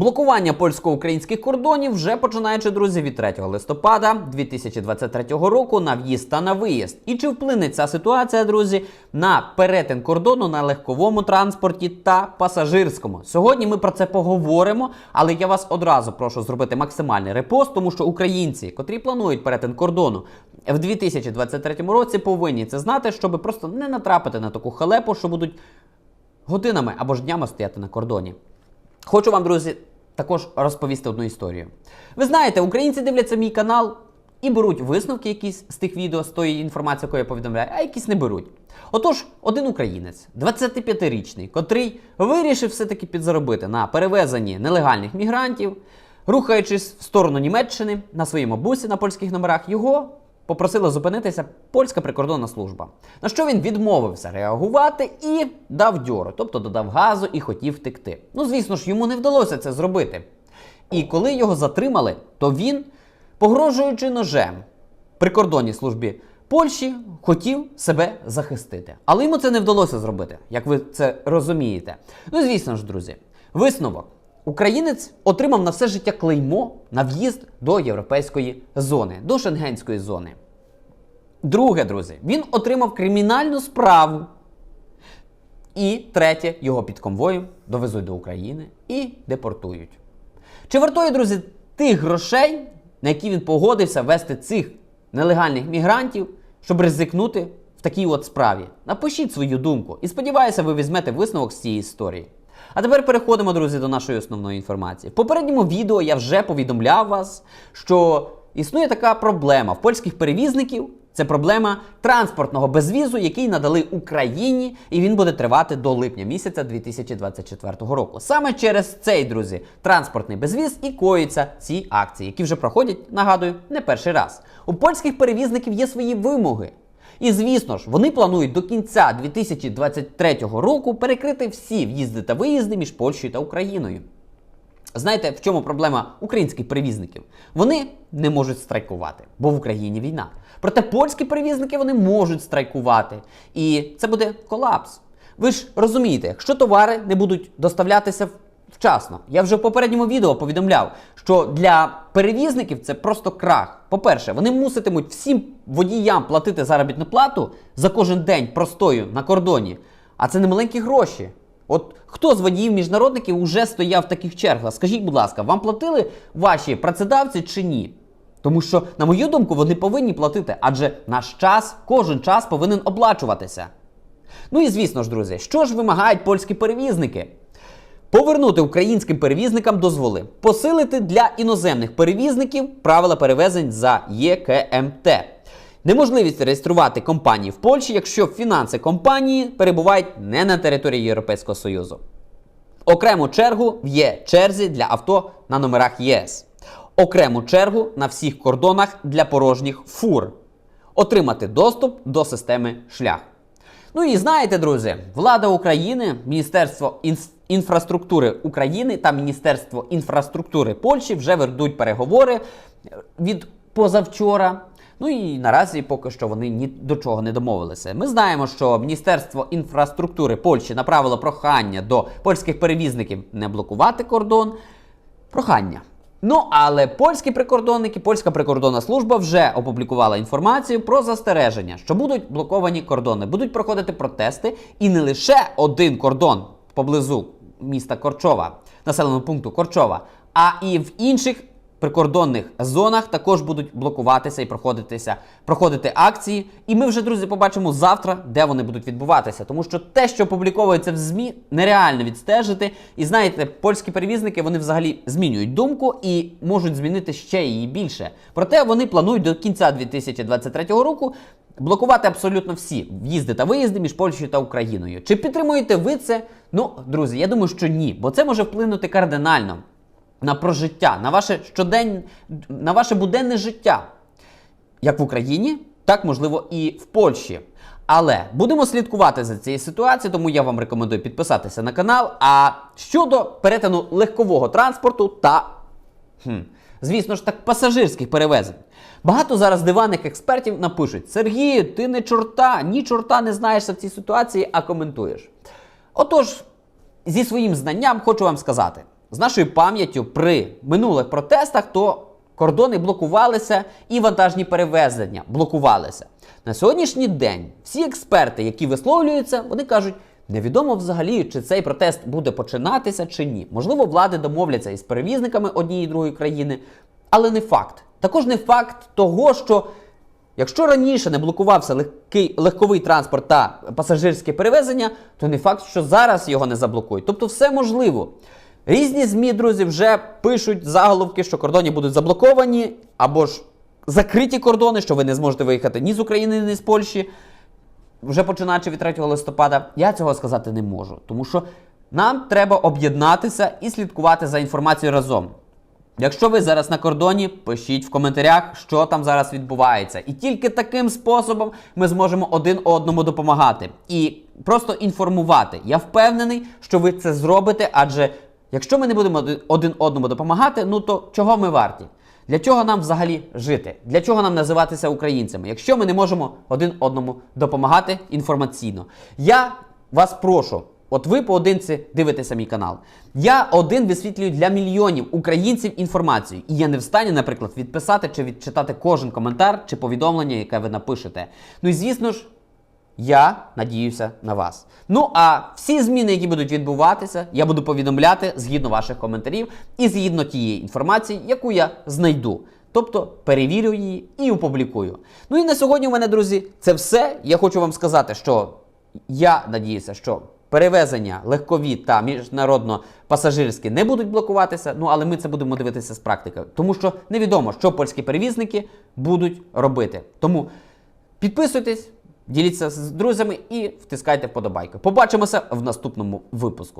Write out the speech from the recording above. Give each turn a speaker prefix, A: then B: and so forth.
A: Блокування польсько-українських кордонів вже починаючи, друзі, від 3 листопада 2023 року на в'їзд та на виїзд. І чи вплине ця ситуація, друзі, на перетин кордону на легковому транспорті та пасажирському? Сьогодні ми про це поговоримо, але я вас одразу прошу зробити максимальний репост, тому що українці, котрі планують перетин кордону в 2023 році, повинні це знати, щоб просто не натрапити на таку халепу, що будуть годинами або ж днями стояти на кордоні. Хочу вам, друзі, також розповісти одну історію. Ви знаєте, українці дивляться мій канал і беруть висновки якісь з тих відео, з тої інформації, яку я повідомляю, а якісь не беруть. Отож, один українець, 25-річний, котрий вирішив все-таки підзаробити на перевезенні нелегальних мігрантів, рухаючись в сторону Німеччини на своєму бусі на польських номерах, його попросила зупинитися польська прикордонна служба. На що він відмовився реагувати і дав дьору, тобто додав газу і хотів втекти. Ну, звісно ж, йому не вдалося це зробити. І коли його затримали, то він, погрожуючи ножем прикордонній службі Польщі, хотів себе захистити. Але йому це не вдалося зробити, як ви це розумієте. Ну, звісно ж, друзі, висновок. Українець отримав на все життя клеймо на в'їзд до європейської зони, до шенгенської зони. Друге, друзі, він отримав кримінальну справу. І третє, його під конвоєм довезуть до України і депортують. Чи вартує, друзі, тих грошей, на які він погодився вести цих нелегальних мігрантів, щоб ризикнути в такій от справі? Напишіть свою думку і сподіваюся, ви візьмете висновок з цієї історії. А тепер переходимо, друзі, до нашої основної інформації. В попередньому відео я вже повідомляв вас, що існує така проблема в польських перевізників. Це проблема транспортного безвізу, який надали Україні, і він буде тривати до липня місяця 2024 року. Саме через цей, друзі, транспортний безвіз і коїться ці акції, які вже проходять, нагадую, не перший раз. У польських перевізників є свої вимоги. І звісно ж, вони планують до кінця 2023 року перекрити всі в'їзди та виїзди між Польщею та Україною. Знаєте, в чому проблема українських перевізників? Вони не можуть страйкувати, бо в Україні війна. Проте польські перевізники вони можуть страйкувати. І це буде колапс. Ви ж розумієте, якщо товари не будуть доставлятися вчасно. Я вже в попередньому відео повідомляв, що для перевізників це просто крах. По-перше, вони муситимуть всім водіям платити заробітну плату за кожен день простою на кордоні. А це не маленькі гроші. От хто з водіїв міжнародників уже стояв в таких чергах? Скажіть, будь ласка, вам платили ваші працедавці чи ні? Тому що, на мою думку, вони повинні платити, адже наш час, кожен час повинен оплачуватися. Ну і звісно ж, друзі, що ж вимагають польські перевізники? Повернути українським перевізникам дозволи, посилити для іноземних перевізників правила перевезень за ЄКМТ. Неможливість реєструвати компанії в Польщі, якщо фінанси компанії перебувають не на території Європейського Союзу. Окрему чергу в є черзі для авто на номерах ЄС. Окрему чергу на всіх кордонах для порожніх фур. Отримати доступ до системи шлях. Ну і знаєте, друзі, влада України, Міністерство інс- інфраструктури України та Міністерство інфраструктури Польщі вже ведуть переговори від позавчора. Ну і наразі поки що вони ні до чого не домовилися. Ми знаємо, що Міністерство інфраструктури Польщі направило прохання до польських перевізників не блокувати кордон. Прохання. Ну, але польські прикордонники, польська прикордонна служба вже опублікувала інформацію про застереження, що будуть блоковані кордони, будуть проходити протести, і не лише один кордон поблизу міста Корчова, населеного пункту Корчова, а і в інших прикордонних зонах також будуть блокуватися і проходитися, проходити акції. І ми вже, друзі, побачимо завтра, де вони будуть відбуватися. Тому що те, що публіковується в ЗМІ, нереально відстежити. І знаєте, польські перевізники вони взагалі змінюють думку і можуть змінити ще її більше. Проте вони планують до кінця 2023 року. Блокувати абсолютно всі в'їзди та виїзди між Польщею та Україною. Чи підтримуєте ви це? Ну, друзі, я думаю, що ні, бо це може вплинути кардинально на прожиття, на ваше щодень, на ваше буденне життя. Як в Україні, так можливо і в Польщі. Але будемо слідкувати за цією ситуацією, тому я вам рекомендую підписатися на канал. А щодо перетину легкового транспорту та, хм, звісно ж так, пасажирських перевезень. Багато зараз диваних експертів напишуть: Сергію, ти не чорта, ні чорта не знаєшся в цій ситуації, а коментуєш. Отож, зі своїм знанням хочу вам сказати, з нашою пам'яттю при минулих протестах, то кордони блокувалися і вантажні перевезення блокувалися. На сьогоднішній день всі експерти, які висловлюються, вони кажуть. Невідомо взагалі, чи цей протест буде починатися чи ні. Можливо, влади домовляться із перевізниками однієї і другої країни, але не факт. Також не факт того, що якщо раніше не блокувався легкий, легковий транспорт та пасажирське перевезення, то не факт, що зараз його не заблокують. Тобто все можливо. Різні ЗМІ, друзі, вже пишуть заголовки, що кордони будуть заблоковані, або ж закриті кордони, що ви не зможете виїхати ні з України, ні з Польщі вже починаючи від 3 листопада, я цього сказати не можу. Тому що нам треба об'єднатися і слідкувати за інформацією разом. Якщо ви зараз на кордоні, пишіть в коментарях, що там зараз відбувається. І тільки таким способом ми зможемо один одному допомагати і просто інформувати. Я впевнений, що ви це зробите, адже якщо ми не будемо один- одному допомагати, ну то чого ми варті? Для чого нам взагалі жити? Для чого нам називатися українцями, якщо ми не можемо один одному допомагати інформаційно? Я вас прошу. От ви поодинці дивитеся мій канал. Я один висвітлюю для мільйонів українців інформацію. І я не в стані, наприклад, відписати чи відчитати кожен коментар чи повідомлення, яке ви напишете. Ну і звісно ж, я надіюся на вас. Ну а всі зміни, які будуть відбуватися, я буду повідомляти згідно ваших коментарів і згідно тієї інформації, яку я знайду. Тобто перевірю її і опублікую. Ну і на сьогодні у мене, друзі, це все. Я хочу вам сказати, що я надіюся, що перевезення легкові та міжнародно-пасажирські не будуть блокуватися. Ну але ми це будемо дивитися з практики, тому що невідомо, що польські перевізники будуть робити. Тому підписуйтесь. Діліться з друзями і втискайте вподобайки. Побачимося в наступному випуску.